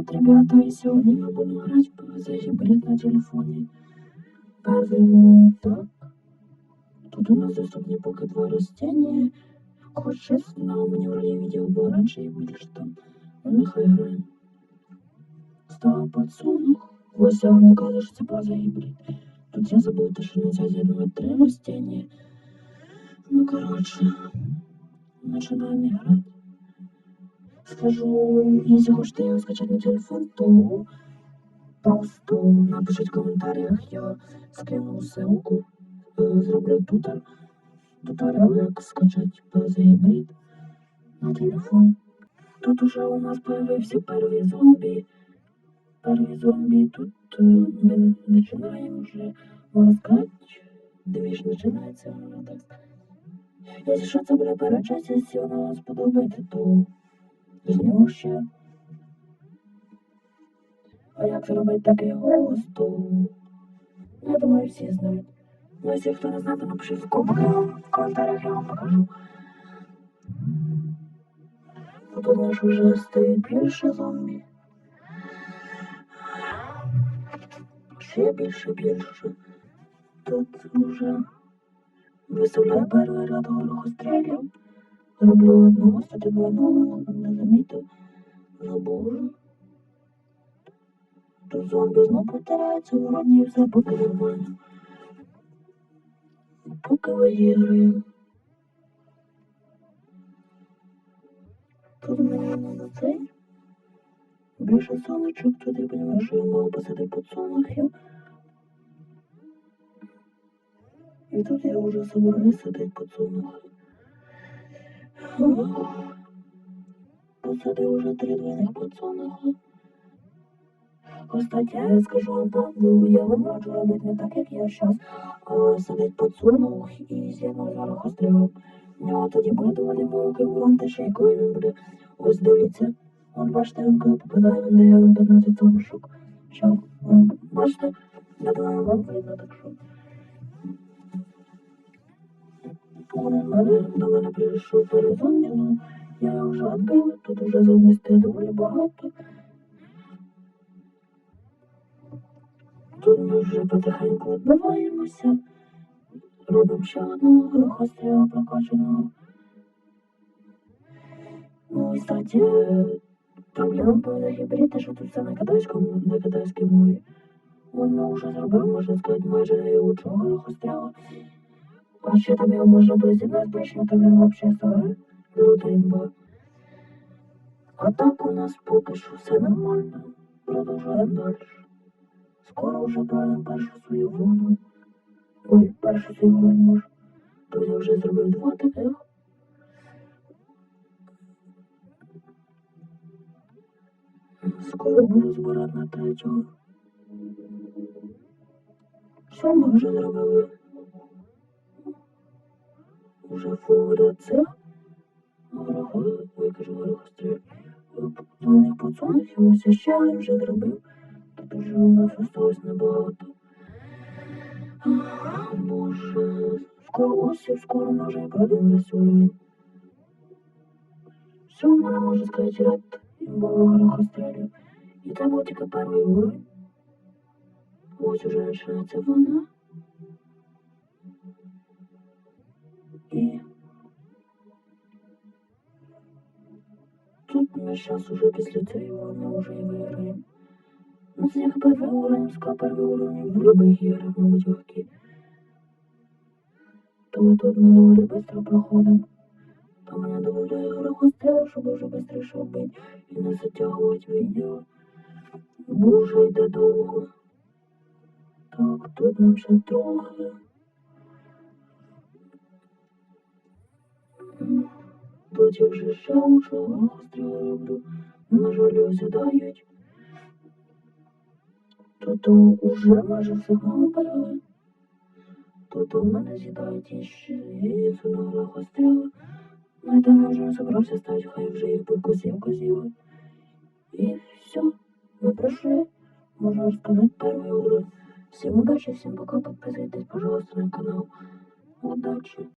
Привет, ребята! И сегодня мы будем играть в PvZ гибрид на телефоне. Первый уровень так. Тут у нас доступны пока два растения. Хоть честно, но у меня вроде видео было раньше и більше там. Ну, нехай граємо. Став подсунух. Ось я вам доказую, що це база гібрид. Тут я забув, те, що нельзя з'єднувати три растения. Ну, короче, начинаем играть. Скажу, если хочете его скачать на телефон, то просто напишіть в коментарях, я скину ссылку, е, зроблю тутор, туторіал, як скачати PZ Hybrid на телефон. Тут уже у нас появився перший зомбі. Перший зомбі тут е, ми починаємо вже, можна сказати, двіж починається, так. Якщо що це буде перша часть, якщо вона вам сподобається, то ще. А як зробити такий голос, то я думаю, всі знають. Ну, якщо хто не знає, то напишіть в ком- в коментарях, я вам покажу. Тут у нас вже стоїть більше зомбі. Ще більше, більше. Тут вже виставляю перший ряд горохострілів. Роблю одного, кстати, двойного, не замітив. Забув. Тут зомбі знов повторяється, вроді все поки нормально. Поки виіграємо. Тут мені надо цей. Більше сонечок, тут я розумію, що я мав посадити подсолнухів. І тут я вже собираюсь садити подсолнухи. Посадив уже три двойних подсолнуха. Кстати, я скажу вам правду, я вам раджу робити не так, як я зараз, а садить подсолнух і з'єднув зараз острівок. У нього тоді буде доволі великий урон, ще який він буде. Ось дивіться. От бачите, він попадає, він дає вам 15 тоншок. Що, бачите? Я думаю, вам видно, так що. Мене, до мене прийшов перезомбі, ну я вже відбив, тут вже зомбі стає доволі багато. Тут ми вже потихеньку відбиваємося. Робимо ще одного грохостріла прокачаного. Ну і кстати, проблема по гібриді, що тут все на китайському, на китайській мові. Воно вже зробив, можна сказати, майже наилучшого грохостріла. А ще там його можна призібрати, більше там він взагалі. Люта. А так у нас поки що все нормально. Продовжуємо далі. Скоро вже правильно першу свою волну. Ой, першу свою волну можу. Тут я вже зробив два таких. Скоро буду збирати на третього. Що ми вже зробили? Уже фура цих. Горохи, ой, кажу, горохостріль. Двойних пацанів, ось ще вже зробив. Тут уже у нас осталось небагато. Боже, скоро ось скоро може і пройдемо весь уровень. Все, в мене можна сказати, ряд імбового горохострілів. І це був тільки перший уровень. Ось уже починається вона. Тут ми зараз уже після вже і виграємо. Ну, це як перший уровень, ска перший уровень в любих іграх, мабуть, легкі. То тут ми доволі швидко проходимо. То мене додає грохостріл, щоб вже швидше вбити і не затягувати відео. Бо вже йде довго. Так, тут нам ще трохи. Тут ще лучше гостріло роблю. На жаль, осідають. Тут уже майже всіх мало перели. Тут у мене сідають іще яйцю на грохостріли. Ну і там я вже собрався ставити, хай вже їх би косів косів. І все. Ми пройшли. Можна розказати перший уровень. Всем удачи, всем пока, подписывайтесь, пожалуйста, на канал. Удачи!